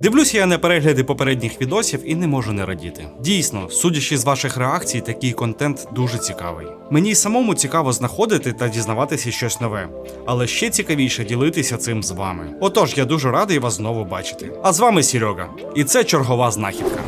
Дивлюся я на перегляди попередніх відосів і не можу не радіти. Дійсно, судячи з ваших реакцій, такий контент дуже цікавий. Мені й самому цікаво знаходити та дізнаватися щось нове, але ще цікавіше ділитися цим з вами. Отож, я дуже радий вас знову бачити. А з вами Серега, і це чергова знахідка.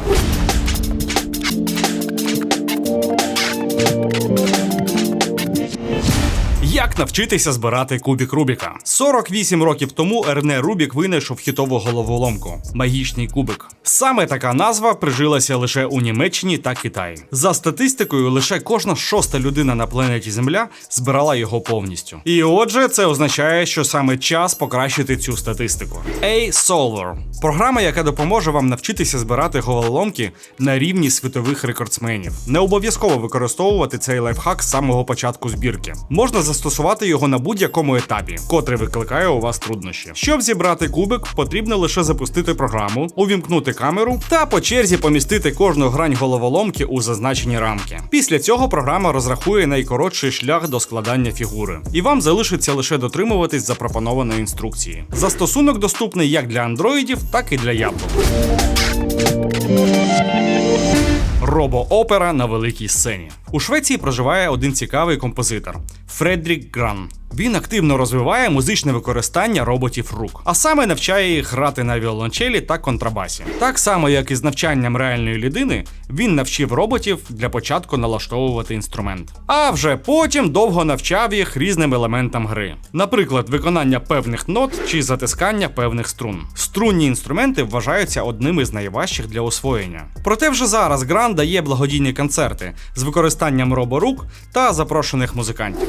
Як навчитися збирати кубік Рубіка? 48 років тому Ерне Рубік винайшов хітову головоломку магічний кубик. Саме така назва прижилася лише у Німеччині та Китаї. За статистикою, лише кожна шоста людина на планеті Земля збирала його повністю. І отже, це означає, що саме час покращити цю статистику. A-Solver – програма, яка допоможе вам навчитися збирати головоломки на рівні світових рекордсменів. Не обов'язково використовувати цей лайфхак з самого початку збірки. Можна застосувати його на будь-якому етапі, котрий викликає у вас труднощі. Щоб зібрати кубик, потрібно лише запустити програму, увімкнути камеру та по черзі помістити кожну грань головоломки у зазначені рамки. Після цього програма розрахує найкоротший шлях до складання фігури, і вам залишиться лише дотримуватись запропонованої інструкції. Застосунок доступний як для андроїдів, так і для яблук. Робо-опера на великій сцені. У Швеції проживає один цікавий композитор Фредрік Гран. Він активно розвиває музичне використання роботів рук, а саме навчає їх грати на віолончелі та контрабасі. Так само, як і з навчанням реальної людини, він навчив роботів для початку налаштовувати інструмент. А вже потім довго навчав їх різним елементам гри, наприклад, виконання певних нот чи затискання певних струн. Струнні інструменти вважаються одним із найважчих для освоєння. Проте вже зараз Гран дає благодійні концерти з використанням роборук та запрошених музикантів.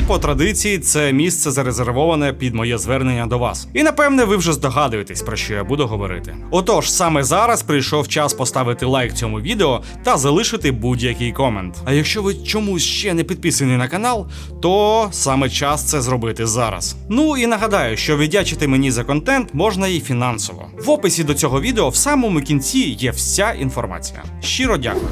І по традиції це місце зарезервоване під моє звернення до вас. І напевне ви вже здогадуєтесь, про що я буду говорити. Отож, саме зараз прийшов час поставити лайк цьому відео та залишити будь-який комент. А якщо ви чомусь ще не підписані на канал, то саме час це зробити зараз. Ну і нагадаю, що віддячити мені за контент можна і фінансово. В описі до цього відео в самому кінці є вся інформація. Щиро дякую.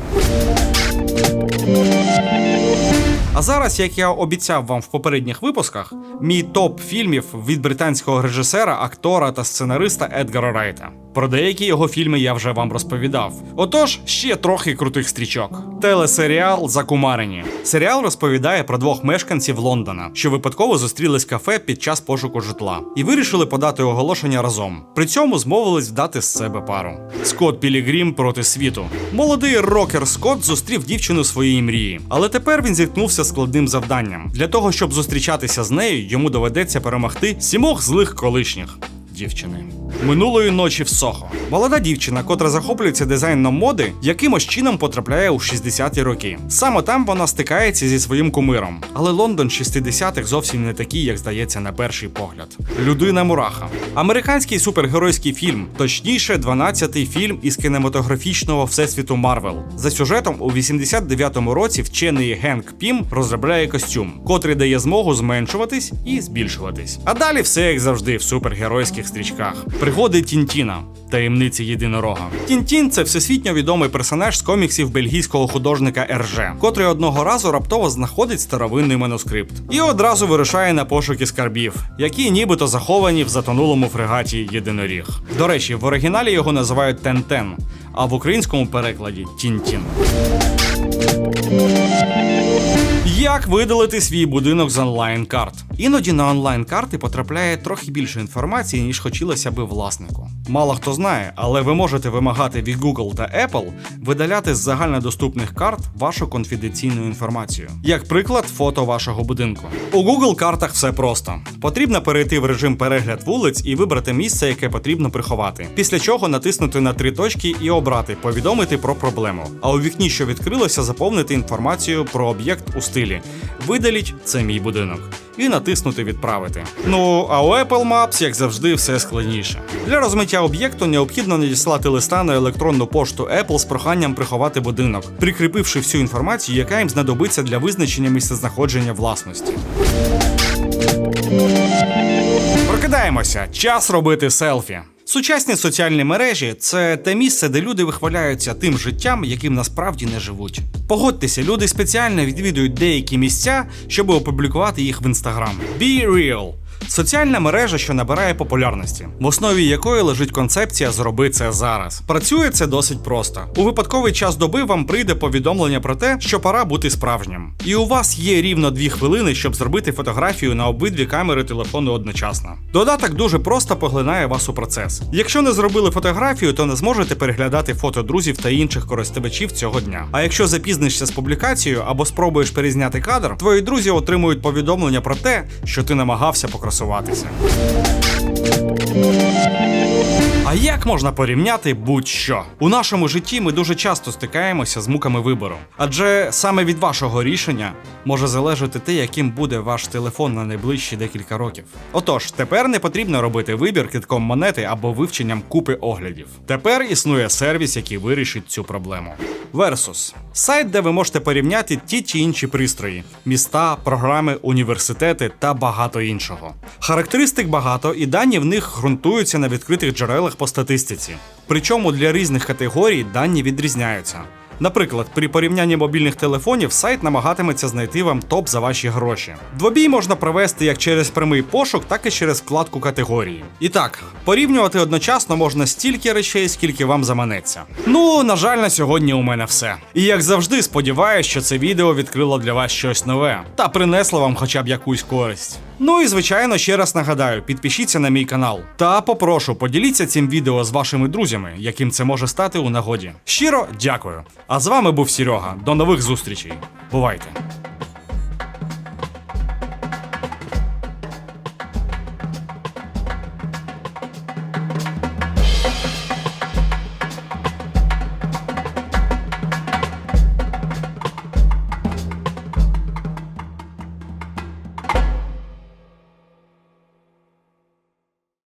А зараз, як я обіцяв вам в попередніх випусках, мій топ фільмів від британського режисера, актора та сценариста Едгара Райта. Про деякі його фільми я вже вам розповідав. Отож, ще трохи крутих стрічок. Телесеріал Закумарені. Серіал розповідає про двох мешканців Лондона, що випадково зустрілись в кафе під час пошуку житла і вирішили подати оголошення разом. При цьому змовились вдати з себе пару. Скотт Пілігрім проти світу. Молодий рокер Скотт зустрів дівчину своєї мрії, але тепер він зіткнувся складним завданням. Для того, щоб зустрічатися з нею, йому доведеться перемогти сімох злих колишніх дівчини. Минулої ночі в Сохо. Молода дівчина, котра захоплюється дизайном моди, якимось чином потрапляє у 60-ті роки. Саме там вона стикається зі своїм кумиром. Але Лондон 60-х зовсім не такий, як здається на перший погляд. Людина Мураха. Американський супергеройський фільм, точніше, 12-й фільм із кінематографічного всесвіту Марвел. За сюжетом у 89-му році вчений Генк Пім розробляє костюм, котрий дає змогу зменшуватись і збільшуватись. А далі все як завжди в супергеройських стрічках. Пригоди Тінтіна. Таємниці єдинорога. Тінтін це всесвітньо відомий персонаж з коміксів бельгійського художника Ерже, котрий одного разу раптово знаходить старовинний манускрипт і одразу вирушає на пошуки скарбів, які нібито заховані в затонулому фрегаті єдиноріг. До речі, в оригіналі його називають Тентен, а в українському перекладі Тінтін. Як видалити свій будинок з онлайн-карт? Іноді на онлайн-карти потрапляє трохи більше інформації, ніж хотілося би власнику. Мало хто знає, але ви можете вимагати від Google та Apple видаляти з загальнодоступних карт вашу конфіденційну інформацію. Як приклад, фото вашого будинку. У Google картах все просто. Потрібно перейти в режим перегляд вулиць і вибрати місце, яке потрібно приховати. Після чого натиснути на три точки і обрати повідомити про проблему. А у вікні, що відкрилося, заповнити інформацію про об'єкт у стилі. Видаліть це мій будинок. І натиснути відправити. Ну а у Apple Maps, як завжди, все складніше. Для розмиття об'єкту необхідно надіслати листа на електронну пошту Apple з проханням приховати будинок, прикріпивши всю інформацію, яка їм знадобиться для визначення місцезнаходження власності. Прокидаємося, час робити селфі. Сучасні соціальні мережі це те місце, де люди вихваляються тим життям, яким насправді не живуть. Погодьтеся, люди спеціально відвідують деякі місця, щоб опублікувати їх в інстаграм. Be real. Соціальна мережа, що набирає популярності, в основі якої лежить концепція Зроби це зараз. Працює це досить просто. У випадковий час доби вам прийде повідомлення про те, що пора бути справжнім. І у вас є рівно дві хвилини, щоб зробити фотографію на обидві камери телефону одночасно. Додаток дуже просто поглинає вас у процес. Якщо не зробили фотографію, то не зможете переглядати фото друзів та інших користувачів цього дня. А якщо запізнишся з публікацією або спробуєш перезняти кадр, твої друзі отримують повідомлення про те, що ти намагався покрасуватися. А як можна порівняти будь-що? У нашому житті ми дуже часто стикаємося з муками вибору, адже саме від вашого рішення може залежати те, яким буде ваш телефон на найближчі декілька років. Отож, тепер не потрібно робити вибір китком монети або вивченням купи оглядів. Тепер існує сервіс, який вирішить цю проблему. Versus – сайт, де ви можете порівняти ті чи інші пристрої, міста, програми, університети та багато іншого. Характеристик багато, і дані в них ґрунтуються на відкритих джерелах по статистиці. Причому для різних категорій дані відрізняються. Наприклад, при порівнянні мобільних телефонів сайт намагатиметься знайти вам топ за ваші гроші. Двобій можна провести як через прямий пошук, так і через вкладку категорії. І так, порівнювати одночасно можна стільки речей, скільки вам заманеться. Ну, на жаль, на сьогодні у мене все. І як завжди, сподіваюся, що це відео відкрило для вас щось нове та принесло вам хоча б якусь користь. Ну і звичайно, ще раз нагадаю, підпишіться на мій канал. Та попрошу, поділіться цим відео з вашими друзями, яким це може стати у нагоді. Щиро дякую. А з вами був Серега. До нових зустрічей. Бувайте!